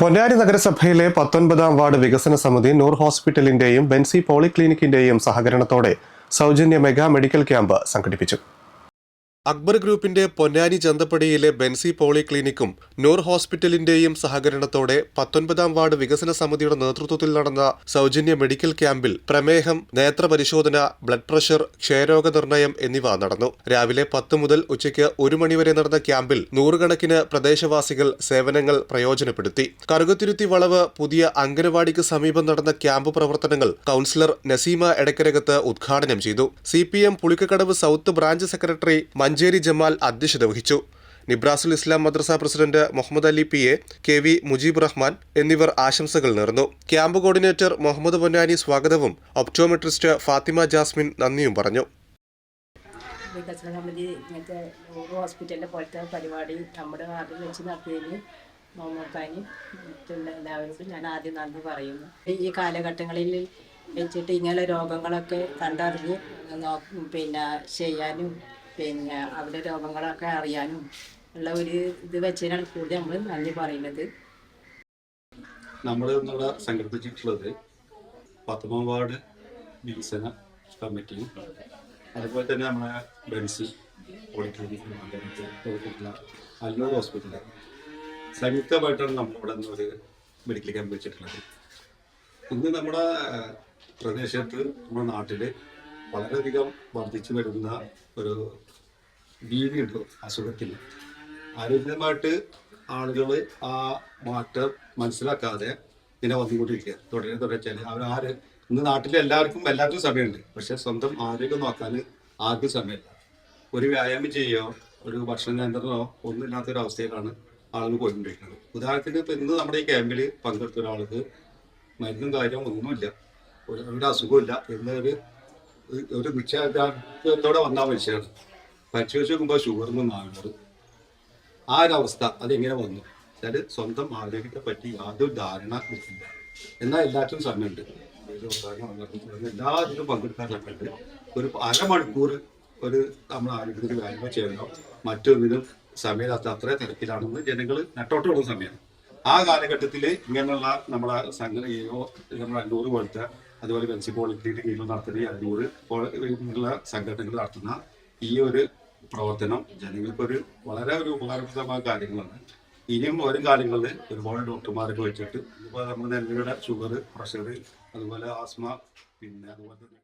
പൊന്നാനി നഗരസഭയിലെ പത്തൊൻപതാം വാർഡ് വികസന സമിതി നൂർ ഹോസ്പിറ്റലിന്റെയും ബെൻസി പോളിക്ലിനിക്കിന്റെയും സഹകരണത്തോടെ സൗജന്യ മെഗാ മെഡിക്കൽ ക്യാമ്പ് സംഘടിപ്പിച്ചു. അക്ബർ ഗ്രൂപ്പിന്റെ പൊന്നാനി ചന്തപ്പടിയിലെ ബെൻസി പോളിക്ലിനിക്കും നൂർ ഹോസ്പിറ്റലിന്റെയും സഹകരണത്തോടെ പത്തൊൻപതാം വാർഡ് വികസന സമിതിയുടെ നേതൃത്വത്തിൽ നടന്ന സൗജന്യ മെഡിക്കൽ ക്യാമ്പിൽ പ്രമേഹം നേത്രപരിശോധന ബ്ലഡ് പ്രഷർ ക്ഷയരോഗ നിർണയം എന്നിവ നടന്നു. രാവിലെ പത്ത് മുതൽ ഉച്ചയ്ക്ക് ഒരു മണിവരെ നടന്ന ക്യാമ്പിൽ നൂറുകണക്കിന് പ്രദേശവാസികൾ സേവനങ്ങൾ പ്രയോജനപ്പെടുത്തി. കറുകത്തിരുത്തി വളവ് പുതിയ അംഗനവാടിക്ക് സമീപം നടന്ന ക്യാമ്പ് പ്രവർത്തനങ്ങൾ കൌൺസിലർ നസീമ എടക്കരകത്ത് ഉദ്ഘാടനം ചെയ്തു. C P M Pulikkakkadavu south branch secretary Mancheri Jamal അധ്യക്ഷത വഹിച്ചു. Nibrasul Islam Madrasa president Muhammad Ali P A K V Mujeeb Rahman എന്നിവർ ആശംസകൾ നേർന്നു. ക്യാമ്പ് കോർഡിനേറ്റർ മുഹമ്മദ് പൊന്നാനി സ്വാഗതവും ഒപ്റ്റോമെട്രിസ്റ്റ് ഫാത്തിമ ജാസ്മിൻ നന്ദിയും പറഞ്ഞു. വികസന സമിതി ഇങ്ങനത്തെ പോലത്തെ പരിപാടി നമ്മുടെ നാട്ടിൽ വെച്ച് മറ്റുള്ള എല്ലാവർക്കും ഞാൻ ആദ്യം നന്ദി പറയുന്നു. ഈ കാലഘട്ടങ്ങളിൽ വെച്ചിട്ട് ഇങ്ങനെ രോഗങ്ങളൊക്കെ കണ്ടറിഞ്ഞ് പിന്നെ ചെയ്യാനും പിന്നെ അവിടെ രോഗങ്ങളൊക്കെ അറിയാനും ഉള്ള ഒരു ഇത് വെച്ചതിനാണ് കൂടുതൽ നമ്മൾ നന്ദി പറയുന്നത്. നമ്മൾ ഇന്നിവിടെ സംഘടിപ്പിച്ചിട്ടുള്ളത് പത്തൊമ്പതാം വാർഡ് വികസന കമ്മിറ്റിയും അതുപോലെ തന്നെ നമ്മളെ ബെൻസ് പോളിക്ലിനിക്കും അതുപോലെ അല്ലൂർ ഹോസ്പിറ്റൽ സംയുക്തമായിട്ടാണ് നമ്മളിവിടെ നിന്ന് ഒരു മെഡിക്കൽ ക്യാമ്പ് വെച്ചിട്ടുള്ളത്. ഇന്ന് നമ്മുടെ പ്രദേശത്ത് നമ്മുടെ നാട്ടിൽ വളരെയധികം വർദ്ധിച്ചു വരുന്ന ഒരു ഭീതിയുണ്ട് അസുഖത്തിന്. ആരോഗ്യമായിട്ട് ആളുകൾ ആ മാറ്റം മനസ്സിലാക്കാതെ ഇങ്ങനെ വന്നുകൊണ്ടിരിക്കുക. തുടരെ തുടർച്ചയാൽ അവരാര് ഇന്ന് നാട്ടിലെ എല്ലാവർക്കും എല്ലാവർക്കും സമയമുണ്ട്. പക്ഷെ സ്വന്തം ആരോഗ്യം നോക്കാൻ ആർക്കും സമയമില്ല. ഒരു വ്യായാമം ചെയ്യോ ഒരു ഭക്ഷണ നിയന്ത്രണമോ ഒന്നും ഇല്ലാത്തൊരു അവസ്ഥയിലാണ് ആളുകൾ പോയിക്കൊണ്ടിരിക്കുന്നത്. ഉദാഹരണത്തിന് ഇപ്പം ഇന്ന് നമ്മുടെ ഈ ക്യാമ്പിൽ പങ്കെടുത്ത ഒരാൾക്ക് മരുന്നും കാര്യം ഒന്നുമില്ല. ഒരു അസുഖമില്ല എന്നൊരു ഒരു നിശ്ചയദാർഢ്യത്തോടെ വന്ന മനുഷ്യരാണ് പരിശോധിച്ച് നോക്കുമ്പോൾ ഷുഗറിന് നാനൂറ് ആ ഒരു അവസ്ഥ അതെങ്ങനെ വന്നു. അതായത് സ്വന്തം ആരോഗ്യത്തെ പറ്റി യാതൊരു ധാരണ ഇല്ല. എന്നാൽ എല്ലാത്തിനും സമയമുണ്ട്. എല്ലാത്തിനും ഇതിലും പങ്കെടുക്കാൻ ഒരു അരമണിക്കൂർ ഒരു നമ്മൾ ആരോഗ്യത്തിന് കാര്യങ്ങൾ ചെയ്യണോ മറ്റൊന്നിനും സമയത്ത് അത്ര തിരക്കിലാണെന്ന് ജനങ്ങൾ നെട്ടോട്ട് വിടുന്ന സമയമാണ്. ആ കാലഘട്ടത്തിൽ ഇങ്ങനെയുള്ള നമ്മളെ സംഘ ഈ നമ്മുടെ അഞ്ഞൂറ് പോലത്തെ അതുപോലെ പെൻസി പോളിറ്റിയുടെ കീഴിൽ നടത്തുന്ന ഈ അഞ്ഞൂറ് ഉള്ള സംഘടനകൾ നടത്തുന്ന ഈ ഒരു പ്രവർത്തനം ജനങ്ങൾക്ക് ഒരു വളരെ ഒരു ഉപകാരപ്രദമായ കാര്യങ്ങളാണ്. ഇനിയും വരും കാലങ്ങളിൽ ഒരുപാട് ഡോക്ടർമാരൊക്കെ വെച്ചിട്ട് ഇപ്പോൾ നമ്മുടെ നെല്ലുകളുടെ ഷുഗർ പ്രഷർ അതുപോലെ ആസ്മ പിന്നെ അതുപോലെ തന്നെ